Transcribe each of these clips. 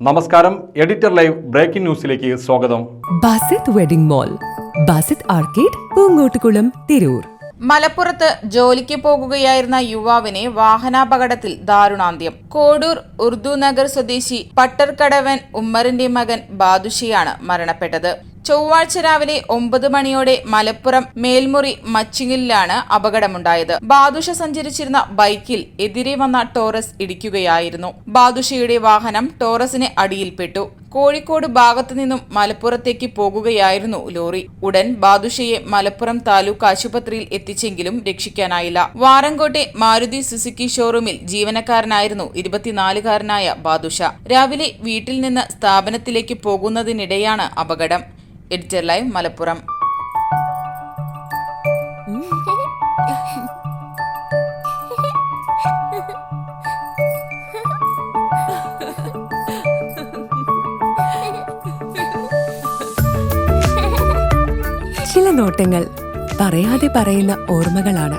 നമസ്കാരം editor live breaking ന്യൂസിലേക്ക് സ്വാഗതം. Basith wedding mall Basith arcade Poongottukulam Tirur. മലപ്പുറത്ത് ജോലിക്ക് പോകുകയായിരുന്ന യുവാവിനെ വാഹനാപകടത്തിൽ ദാരുണാന്ത്യം. കോഡൂർ ഉർദു നഗർ സ്വദേശി പട്ടർക്കടവൻ ഉമ്മറിന്റെ മകൻ ബാദുഷിയാണ് മരണപ്പെട്ടത്. ചൊവ്വാഴ്ച രാവിലെ ഒമ്പത് മണിയോടെ മലപ്പുറം മേൽമുറി മച്ചിങ്ങിലാണ് അപകടമുണ്ടായത്. ബാദുഷ സഞ്ചരിച്ചിരുന്ന ബൈക്കിൽ എതിരെ വന്ന ടോറസ് ഇടിക്കുകയായിരുന്നു. ബാദുഷയുടെ വാഹനം ടോറസിന് അടിയിൽപ്പെട്ടു. കോഴിക്കോട് ഭാഗത്തു നിന്നും മലപ്പുറത്തേക്ക് പോകുകയായിരുന്നു ലോറി. ഉടൻ ബാദുഷയെ മലപ്പുറം താലൂക്ക് ആശുപത്രിയിൽ എത്തിച്ചെങ്കിലും രക്ഷിക്കാനായില്ല. വാറങ്കോട്ടെ മാരുതി സുസുക്കി ഷോറൂമിൽ ജീവനക്കാരനായിരുന്നു ഇരുപത്തിനാലുകാരനായ ബാദുഷ. രാവിലെ വീട്ടിൽ നിന്ന് സ്ഥാപനത്തിലേക്ക് പോകുന്നതിനിടെയാണ് അപകടം. എഡിറ്റർ ലൈവ് മലപ്പുറം ചില നോട്ടങ്ങൾ പറയാതെ പറയുന്ന ഓർമ്മകളാണ്.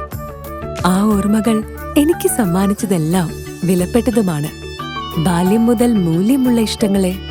ആ ഓർമ്മകൾ എനിക്ക് സമ്മാനിച്ചതെല്ലാം വിലപ്പെട്ടതുമാണ്. ബാല്യം മുതൽ മൂല്യമുള്ള ഇഷ്ടങ്ങളെ